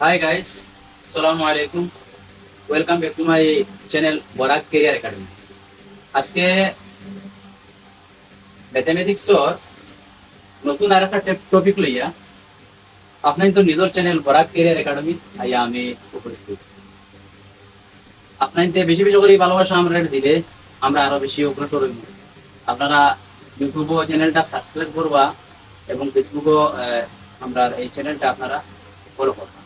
Hi guys, Assalamu alaikum. Welcome back to my channel Borak Career Academy. আজকে ম্যাথমেটিক্সর নতুন আর একটা topic লইয়া আপনার তো নিজের চ্যানেল বরাক কেরিয়ার একাডেমি আইয়া আমি উপস্থিত আপনার বেশি বেশি করে ভালোবাসা আমরা দিলে আমরা আরও বেশি অগ্রসর হইব আপনারা ইউটিউব চ্যানেলটা সাবস্ক্রাইব করবা এবং ফেসবুকও আমরা এই চ্যানেলটা আপনারা ফলো করবা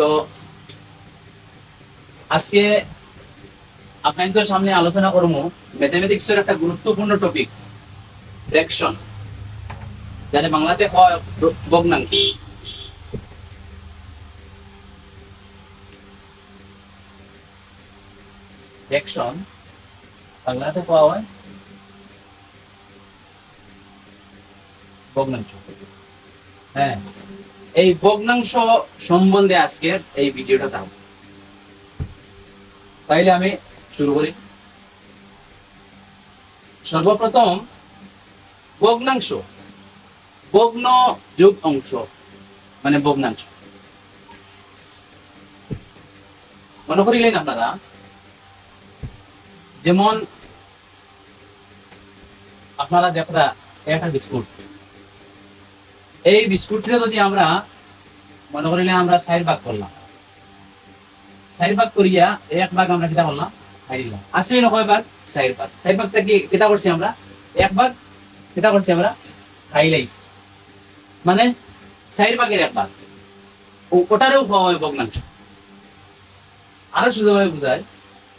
তো আজকে আপনাদের সামনে আলোচনা করব ম্যাথমেটিক্সের একটা গুরুত্বপূর্ণ টপিক ফ্র্যাকশন যাতে বাংলাতে হয় ভগ্নাংশ ফ্র্যাকশন বাংলাতে পাওয়া হয়? ভগ্নাংশ হ্যাঁ। এই ভগ্নাংশ সম্বন্ধে আজকের এই ভিডিওটা দাও। তাইলে আমি শুরু করি। সর্বপ্রথম, ভগ্নাংশ। ভগ্ন যোগ অংশ মানে ভগ্নাংশ। মনে করিলেন আপনারা, যেমন আপনারা দেখরা একটা বিস্কুট এই বিস্কুটটা যদি আমরা, মনে করিলে আমরা সাইড ভাগ করলাম। সাইড ভাগ করিয়া এক ভাগ আমরা কিতা করলাম? নয় ভাগ? ভাগ। কিতা করছি আমরা? এক ভাগ কিতা করছি আমরা? খাইলাইছি মানে সাইড ভাগের এক ভাগ। ওটারেও খাওয়া হয় আরও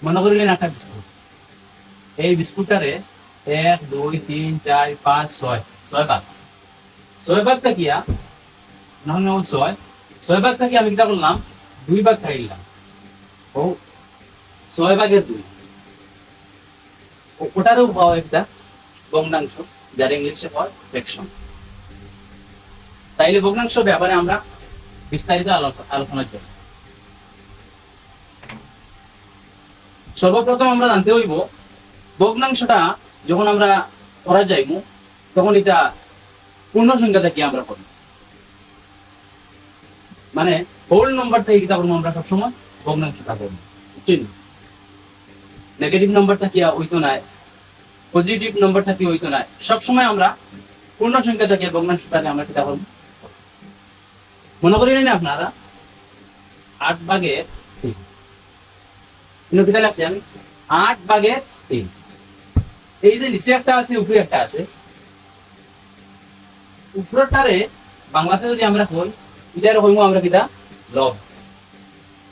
মনে করিলেন একটা বিস্কুট। এই বিস্কুটটারে এক, দুই, তিন, চার, পাঁচ, ছয়। ছয় ভাগ। ছয় ভাগ থাকিয়া ছয়। ছয় ভাগ থাকি আমি কিতা করলাম? দুই ভাগ খাইলাম ও, ছয় ভাগের দুই। ওটারও একটা যার ইংলিশে হয় তাইলে ভগ্নাংশ ব্যাপারে আমরা বিস্তারিত আলো- আলোচনা করি। সর্বপ্রথম আমরা জানতে হইব, ভগ্নাংশটা যখন আমরা করা যাইব তখন এটা পূর্ণ সংখ্যা থেকে আমরা করি? মানে হোল নাম্বার থেকে কিতা করব আমরা সবসময় ভগ্নাংশটা করব বুঝছেন? নেগেটিভ নাম্বার থাকিয়া হইতো না পজিটিভ নাম্বার থাকি হইতো না, সবসময় আমরা পূর্ণ সংখ্যা থেকে ভগ্নাংশটাকে আমরা কিতা করব মনে করি না আপনারা? আট কিতা লাগছে আমি। আট ভাগের তিন। এই যে নিচে একটা আছে, উপরে একটা আছে উপরটারে বাংলাতে যদি আমরা কই এটার কইমু আমরা কিতা? লব।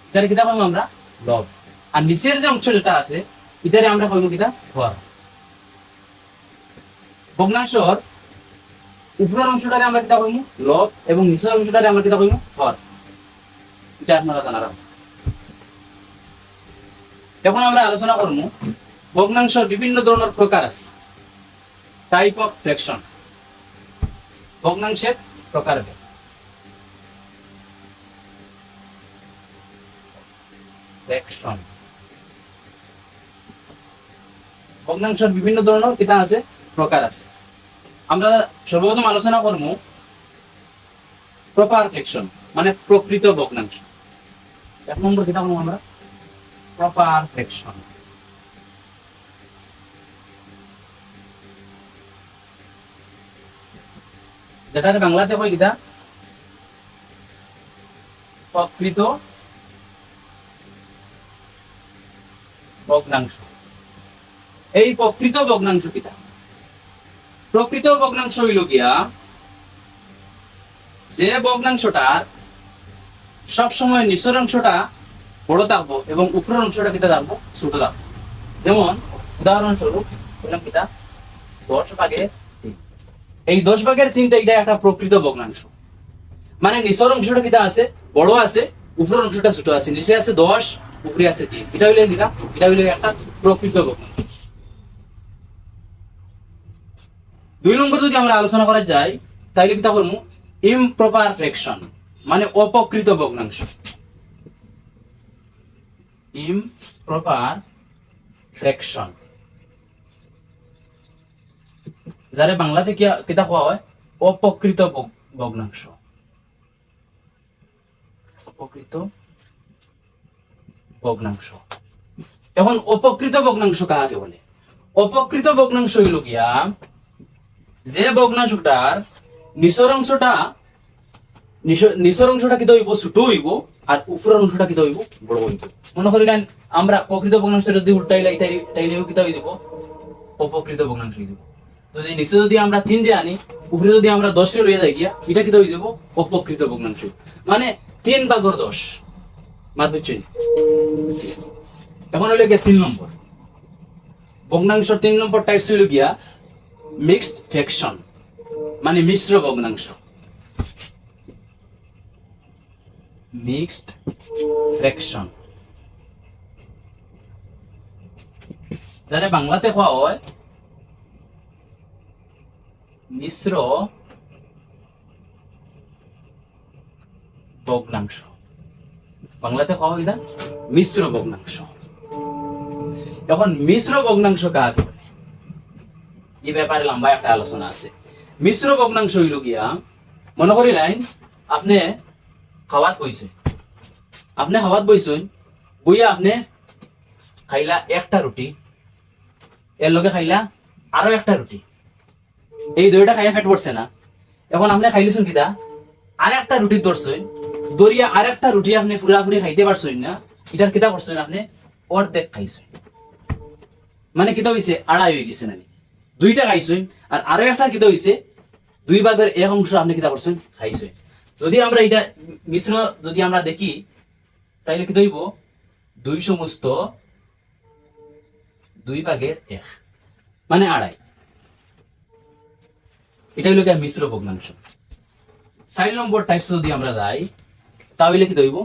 এটার কিতা কইমু আমরা? লব। আর নিচের যে অংশ যেটা আছে এটারে আমরা কইমু কিতা? হর ভগ্নাংশর উপরের অংশটারে আমরা কিতা কইমু? লব। এবং নিচের অংশটারে আমরা কিতা কইমু? হর এটা আপনারা জানা রাখুন। এখন আমরা আলোচনা করব ভগ্নাংশের বিভিন্ন ধরনের প্রকার আছে। টাইপ অফ ফ্র্যাকশন ভগ্নাংশের প্রকার ফ্র্যাকশন ভগ্নাংশের বিভিন্ন ধরনের কিতা আছে? প্রকার আছে। আমরা সর্বপ্রথম আলোচনা করব প্রপার ফ্র্যাকশন মানে প্রকৃত ভগ্নাংশ। এক নম্বর কিতা আমরা? প্রপার ফ্র্যাকশন যেটা বাংলাতে কই কিতা প্রকৃত ভগ্নাংশ। এই প্রকৃত ভগ্নাংশ কিতা প্রকৃত ভগ্নাংশ হইল গিয়া যে ভগ্নাংশটার সবসময় নিচের অংশটা বড় থাকব এবং উপরের অংশটা কিতা থাকব? ছোট থাকব। যেমন, উদাহরণস্বরূপ বললাম কিতা দশ ভাগের। এই দশ ভাগের তিনটা এটা একটা প্রকৃত ভগ্নাংশ। মানে নিচের অংশটা কিতা আছে, বড় আছে, উপরের অংশটা ছোট আছে, নিচে আছে দশ, উপরে আছে তিন। এটা হইলে কিতা এটা হইলে একটা প্রকৃত ভগ্নাংশ। দুই নম্বর যদি আমরা আলোচনা করা যায় তাহলে কিতা করব ইমপ্রপার ফ্র্যাকশন মানে অপকৃত ভগ্নাংশ। ইমপ্রপার ফ্র্যাকশন যারে বাংলাতে কিতা কোয়া হয়, অপকৃত ভগ্নাংশ। অপকৃত ভগ্নাংশ। এখন অপকৃত ভগ্নাংশ কাকে বলে? অপকৃত ভগ্নাংশ হইল গিয়া, যে ভগ্নাংশটার নিচর অংশটা, নিচ- নিচর অংশটা কি হইব ছোট হইব আর উপরের অংশটা কি হইব বড় হইব। মনে করিলেন আমরা প্রকৃত ভগ্নাংশ যদি উল্টাইলাই তাই তাইলেও কি হয়ে দিব অপকৃত ভগ্নাংশ হয়ে দিব যদি নিচে যদি আমরা তিনটে আনি, উপরে যদি আমরা দশে এটা কি হয়ে অপকৃত ভগ্নাংশ। মানে তিন দশ। মাত বুঝছেন এখন গিয়া তিন নম্বর। ভগ্নাংশের তিন নম্বর টাইপস হইল গিয়া মিক্সড ফ্যাকশন মানে মিশ্র ভগ্নাংশ। মিক্সড ফ্র্যাকশন যারা বাংলাতে কোয়া হয় মিশ্র ভগ্নাংশ। বাংলাতে হয় এটা মিশ্র ভগ্নাংশ। এখন মিশ্র ভগ্নাংশ বলে এই ব্যাপারে লম্বা একটা আলোচনা আছে। মিশ্র ভগ্নাংশ হইল গিয়া, মনে করি লাইন আপনি খাওয়াত বইছে আপনি খাওয়াত বইছেন, বইয়া আপনি খাইলা একটা রুটি, এর লগে খাইলা আরও একটা রুটি। এই দুইটা খাইয়া ফেট পড়ছে না। এখন আপনি খাইলিছেন কিতা? আর একটা রুটি ধরছেন দরিয়া আর একটা রুটি আপনি পুরাপুরি খাইতে পারছেন না। এটার কিতা করছেন আপনি? অর্ধেক খাইছেন। মানে কিতা হইছে? আড়াই হয়ে গেছে নানি দুইটা খাইছেন আর আরও একটা কিতা হইছে? দুই ভাগের এক অংশ আপনি কিতা করছেন? খাইছেন। যদি আমরা এটা মিশ্র যদি আমরা দেখি, তাইলে কি হইব? দুই সমস্ত দুই ভাগের এক। মানে আড়াই। এটা হইল গিয়া মিশ্র ভগ্নাংশ। চার নম্বর টাইপস যদি আমরা যাই, তাহলে কি হইব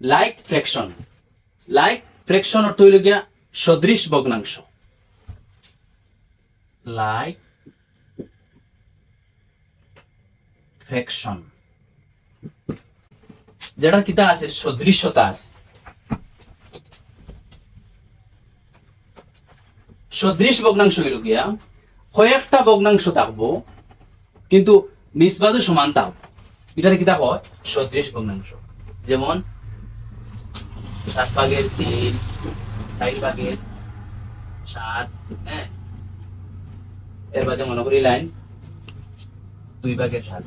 লাইক ফ্র্যাকশন লাইক ফ্র্যাকশন অর্থ হইল গিয়া সদৃশ ভগ্নাংশ। লাইক ফ্র্যাকশন যেটার কিতা আছে, সদৃশ্যতা আছে। সদৃশ ভগ্নাংশ হইল গিয়া কয়েকটা ভগ্নাংশ থাকব, কিন্তু নিসবাজও সমান থাকব এটার কিতা হয়, সদৃশ ভগ্নাংশ। যেমন, সাত ভাগের তিন চার ভাগের সাত হ্যাঁ? এর বাদে মনে করি লাইন দুই ভাগের সাত।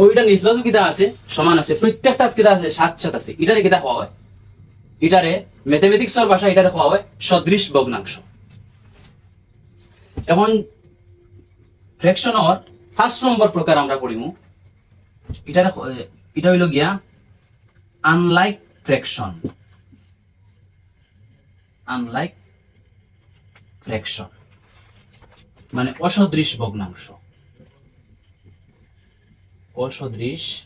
ওইটা নিসবাজও কিতা আছে, সমান আছে প্রত্যেকটা কিতা আছে, সাত সাত আছে। এটারে কিতা হয় এটারে ম্যাথমেটিক্সের ভাষা এটারে হওয়া হয়, সদৃশ ভগ্নাংশ। এখন ফ্র্যাকশনের ফার্স্ট নম্বর প্রকার আমরা পড়িমু। এটার, এটা হইল গিয়া আনলাইক ফ্র্যাকশন আনলাইক ফ্র্যাকশন মানে অসদৃশ ভগ্নাংশ। অসদৃশ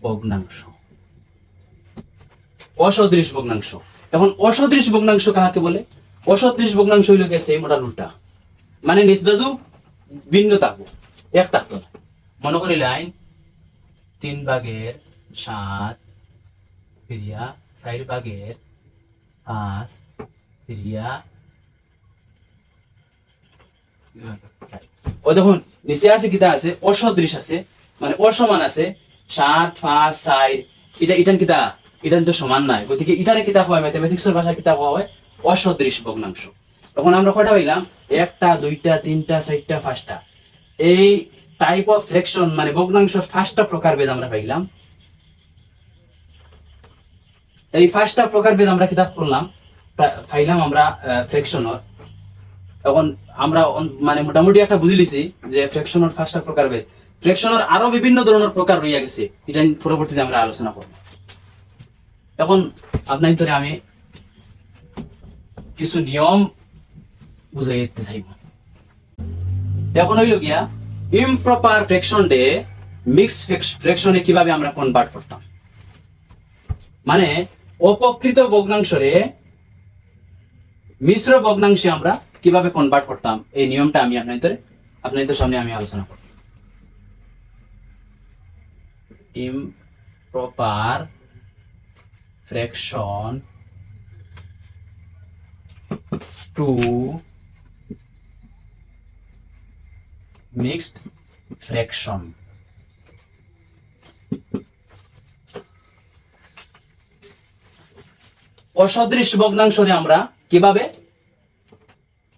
ভগ্নাংশ। অসদৃশ ভগ্নাংশ। এখন অসদৃশ ভগ্নাংশ কাহাকে বলে? অসদৃশ ভগ্নাংশ হইল গিয়ে সেই মোটার উল্টা। মানে নিসবাজু ভিন্ন থাকব এক থাকতো না মনে করি লাইন তিন ভাগের সাত ফিরিয়া চার ভাগের পাঁচ ফিরিয়া ও দেখুন, নিচে আছে কিতা আছে? অসদৃশ আছে। মানে অসমান আছে। সাত, পাঁচ, চার। এটা ইটান কিতা? ইটান তো সমান নাই। গতিকে ইটারে কিতা হয়? ম্যাথমেটিক্সের ভাষায় কিতা হওয়া হয়? অসদৃশ ভগ্নাংশ। তখন আমরা কয়টা পাইলাম? একটা, দুইটা, তিনটা, চারটা, পাঁচটা। এই টাইপ অফ ফ্লেকশন মানে ভগ্নাংশের পাঁচটা প্রকারভেদ আমরা পাইলাম। এই পাঁচটা প্রকারভেদ আমরা কিতাব করলাম পাইলাম আমরা ফ্লেকশনের এখন আমরা মানে মোটামুটি একটা বুঝি লিছি যে ফ্লেকশনের পাঁচটা প্রকারভেদ ফ্লেকশনের আরও বিভিন্ন ধরনের প্রকার রইয়া গেছে। এটা পরবর্তীতে আমরা আলোচনা করব। এখন আপনার ধরে আমি কিছু নিয়ম বুঝাই দিতে চাইব। এখন হইল গিয়া ইমপ্রপার ফ্রেকশন ডে মিক্স ফ্রেকশনে কীভাবে আমরা কনভার্ট করতাম। মানে অপকৃত ভগ্নাংশরে মিশ্র ভগ্নাংশে আমরা কীভাবে কনভার্ট করতাম, এই নিয়মটা আমি আপনাদের আপনাদের সামনে আমি আলোচনা করব। Improper fraction to mixed fraction অসদৃশ ভগ্নাংশে আমরা কীভাবে?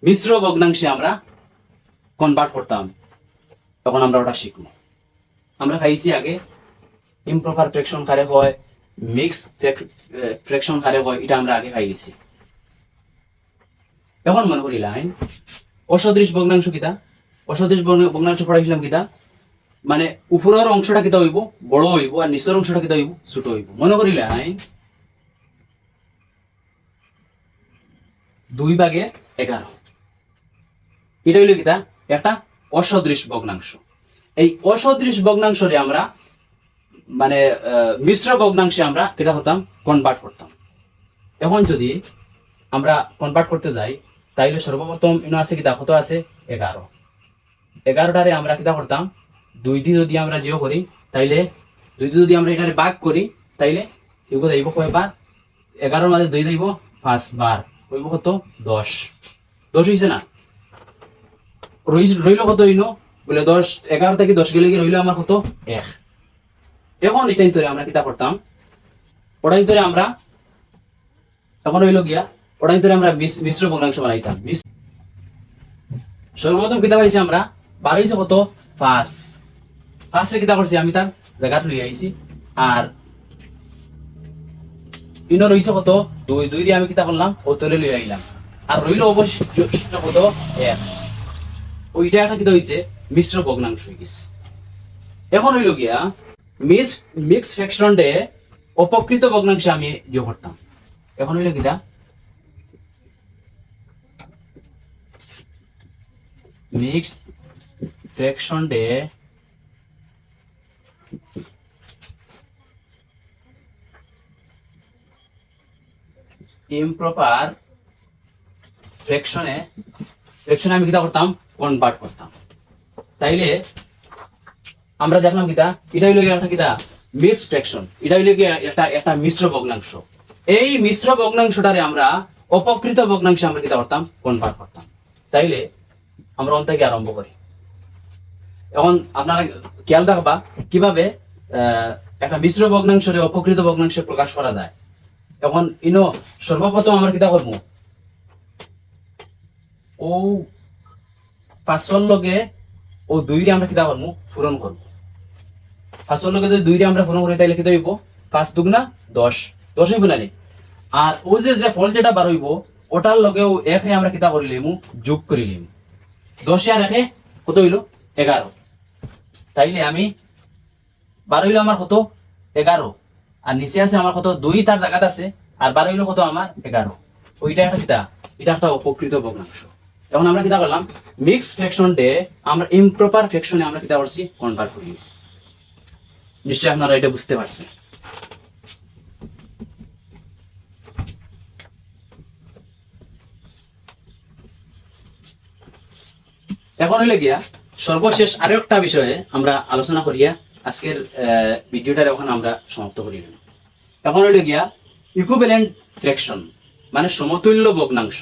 মিশ্র ভগ্নাংশে আমরা কনভার্ট করতাম। তখন আমরা ওটা শিখব। আমরা খাইছি আগে ইমপ্রপার ফ্র্যাকশন কারে হয় মিক্স ফ্র্যাকশন কারে হয়, এটা আমরা আগে খাই এখন মনে করি লাইন অসদৃশ ভগ্নাংশ কিতা? অসদৃশ ভগ্ন- ভগ্নাংশ পড়াইছিলাম কিতা? মানে উপরের অংশটা কিতা হইব? বড় হইব আর নিচের অংশটা কিতা হইব? ছোট হইব। মনে করি লাইন দুই ভাগে এগারো। এটা হইল কিতা? একটা অসদৃশ ভগ্নাংশ। এই অসদৃশ ভগ্নাংশরে আমরা মানে মিশ্র ভগ্নাংশে আমরা কেটা হতাম? কনভার্ট করতাম। এখন যদি আমরা কনভার্ট করতে যাই তাইলে সর্বপ্রথম ইনো আছে কিতা, কত আছে? এগারো। এগারোটারে আমরা কিতা করতাম? দুইটি যদি আমরা জিও করি, তাইলে দুইটি যদি আমরা এটারে ভাগ করি, তাইলে এগুলো যাইব কয়বার এগারোর মাঝে দুই যাইব পাঁচ বার হইব কত? দশ। দশ হয়েছে না? রইল রইল কত হইনো বলে দশ, এগারো থেকে দশ গেলে কি রইল আমার কত? এক। এখন এটাই ধরে আমরা কিতা করতাম। ওটাই ধরে আমরা এখন হইল গিয়া। ওটাই ধরে আমরা মিশ্র ভগ্নাংশ বানাইতাম। সর্বপ্রথম কিতা পাইছি আমরা বার হয়েছে কত পাঁচ পাঁচে কিতা করছি আমি তার জায়গাটা লই আইছি। আর ইনো রইছে কত? দুই দুই দিয়ে আমি কিতা করলাম ও তলে লই আইলাম। আর রইল অবশ্য কত? এক। ওইটা একটা কিতা হইছে, মিশ্র ভগ্নাংশ হয়ে গেছে এখন হইল গিয়া, মিস মিক্স ফ্যাকশন ডে অপকৃত ভগ্নাংশে আমি যোগ করতাম। এখন হইল কিটা মিক্স ফ্র্যাকশন ডে ইমপ্রপার ফ্র্যাকশনে ফ্র্যাকশনে আমি কিটা করতাম? কনভার্ট করতাম। তাইলে আমরা দেখলাম কিতা? এটা হইল একটা কিতা? মিক্স ফ্র্যাকশন এটা হইল গিয়ে একটা একটা মিশ্র ভগ্নাংশ। এই মিশ্র ভগ্নাংশটারে আমরা অপকৃত ভগ্নাংশে আমরা কিতা করতাম? কনভার্ট করতাম। তাইলে আমরা অন থেকে আরম্ভ করি। এখন আপনারা খেয়াল রাখবা, কীভাবে একটা মিশ্র ভগ্নাংশরে অপকৃত ভগ্নাংশে প্রকাশ করা যায়। এখন ইনো, সর্বপ্রথম আমরা কিতা করব? ও পাঁচশোর লগে ও দুইরে আমরা কিতা করব? পূরণ করব। পাঁচশোর লগে যদি দুইরে আমরা পূরণ করি, তাইলে কিতা হইব? পাঁচ দুগুনা দশ। দশ হইব না আর ও যে যে ফল যেটা বার হইব, ওটার লগেও একে আমরা কিতা করি লিমু যোগ করি লিমু দশে আর একে কত হইল? এগারো। তাইলে আমি বার হইল আমার কত? এগারো। আর নিচে আছে আমার কত? দুই, তার জায়গাত আছে। আর বার হইল কত? আমার এগারো। ওইটা একটা কিতা এটা একটা উপকৃত ভগ্নাংশ। এখন আমরা কিতা করলাম মিক্স ফ্র্যাকশন ডে আমরা ইমপ্রপার ফ্র্যাকশনে আমরা কিতা করছি কনভার্ট করে নিয়েছি। নিশ্চয়ই আপনারা এটা বুঝতে পারছেন। এখন হইলে গিয়া, সর্বশেষ আরও একটা বিষয়ে আমরা আলোচনা করিয়া আজকের ভিডিওটার এখন আমরা সমাপ্ত করি। এখন হইলে গিয়া ইকুইভ্যালেন্ট ফ্র্যাকশন মানে সমতুল্য ভগ্নাংশ।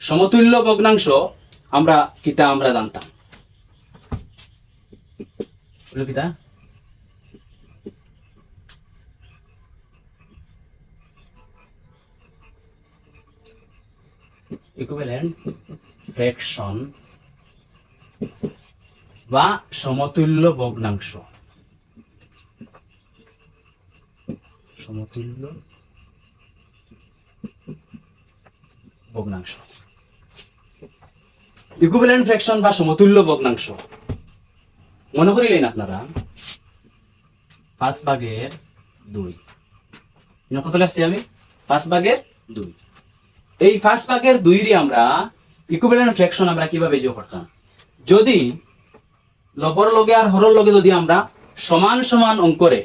সমতুল্য ভগ্নাংশ আমরা, কিতা আমরা জানতাম? কিতা? ফ্র্যাকশন বা সমতুল্য ভগ্নাংশ। সমতুল্য ভগ্নাংশ। ইকুইভ্যালেন্ট ফ্র্যাকশন বা সমতুল্য ভগ্নাংশ। মনে করিলেন আপনারা? পাঁচ ভাগের দুই। ইনো কত লাগছে আমি? পাঁচ ভাগের দুই। এই পাঁচ ভাগের দুই রে আমরা ইকুইভ্যালেন্ট ফ্র্যাকশন আমরা কীভাবে যোগ করতাম? যদি লবর লগে আর হরর লগে যদি আমরা সমান সমান অঙ্করে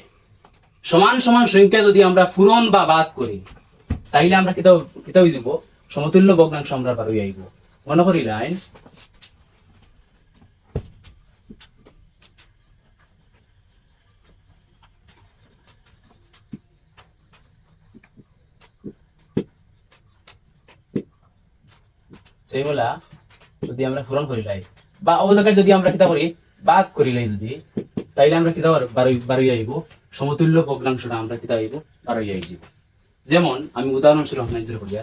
সমান সমান সংখ্যা যদি আমরা পূরণ বা বাদ করি, তাইলে আমরা কিতাব কিতাব দিব সমতুল্য ভগ্নাংশ আমরা বারোই আইব মনে করি লাইন। সেইগুলা যদি আমরা পূরণ করি লাই বা ও জায়গায় যদি আমরা কিতা করি বাঘ করিলে যদি, তাইলে আমরা কিতা বারোই আইব। সমতুল্য ভগ্নাংশটা আমরা কিতা আইব, বারোই আই যাব। যেমন, আমি উদাহরণস্বরূপ আপনার ধরে করি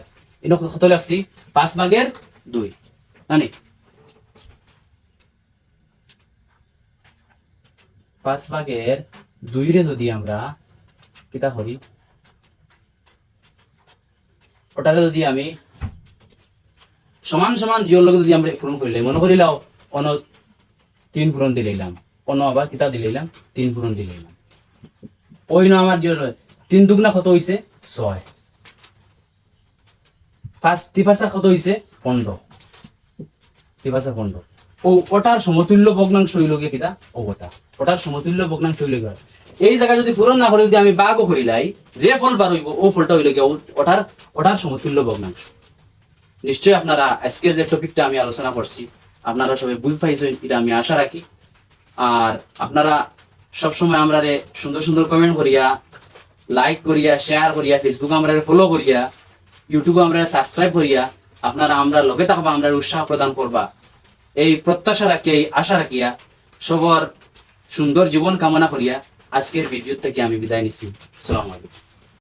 এনে কত লাগছি পাঁচ ভাগের দুই। জানি পাঁচ ভাগের দুইরে যদি আমরা কিতা করি? ওটারে যদি আমি সমান সমান জিওর লগে যদি আমরা পূরণ করিলাম মনে করিলাও অন তিন পূরণ দিলাম অন আবার কিতা দিলাম তিন পূরণ দিলাম ওই না আমার তিন দুগুনা কত হইছে? ছয়। পাঁচ হইছে? পনেরো। পনেরো। ও ওটার সমতুল্য ভগ্নাংশ হইল গিয়ে কিতা? ওটা। ওটার সমতুল্য ভগ্নাংশ হইল গিয়ে। এই জায়গায় যদি পূরণ না করে, যদি আমি বাঘও করিলাই যে ফল বার হইব, ও ফলটা হইল গিয়ে ওটার ওটার সমতুল্য ভগ্নাংশ। নিশ্চয়ই আপনারা আজকের যে টপিকটা আমি আলোচনা করছি আপনারা সবাই বুঝ পাইছেন এটা আমি আশা রাখি। আর আপনারা সবসময় আমরা সুন্দর সুন্দর কমেন্ট করিয়া লাইক করিয়া শেয়ার করিয়া ফেসবুক আমরা ফলো করিয়া ইউটিউবে আমরা সাবস্ক্রাইব করিয়া, আপনারা আমরা লগে থাকবা আমরা উৎসাহ প্রদান করবা। এই প্রত্যাশা রাখিয়া, এই আশা রাখিয়া, সবার সুন্দর জীবন কামনা করিয়া আজকের ভিডিও থেকে আমি বিদায় নিছি। সালাম আলাইকুম।